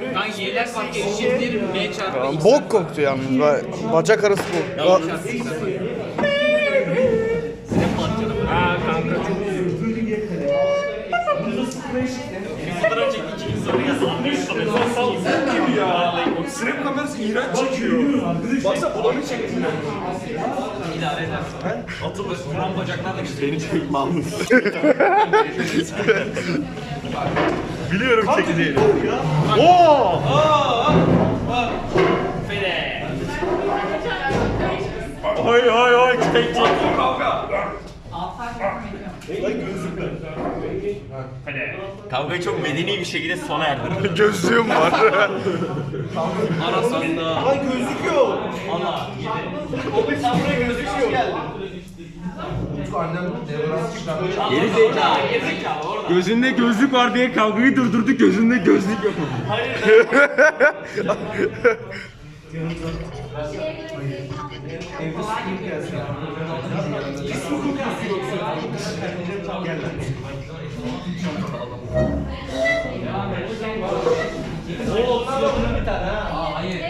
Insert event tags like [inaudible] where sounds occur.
Kanka yelek var eşittir M çarpı X. Bok koktu yalnız. Ba- Bacak arası bu. Ba- Ha kanka çok Fotoğraf çekti iki gün sonra yazdı. Sen gibi ya. Snap kamerası iğrenç çekiyor. Baksana bulanık çekti. İdare eder. Atılır. Vuran bacaklar da güzel. Beni çekme almış. [laughs] Biliyorum çekeceğini. Oo! Fede. Hay hay hay tek çek. Fede. Kavgayı çok medeni bir şekilde sona erdirdi. [laughs] Gözlüğüm var. Arasında. Ay gözlük yok. Allah. O Obi sen buraya gözüküyor. Çünkü annem devrans işlemmiş. Gerizekalı. Gerizekalı orada. Gözünde gözlük var diye kavgayı durdurdu. Gözünde gözlük yok. Hayır. Oğlum onlar da bunun bir tane. Hayır.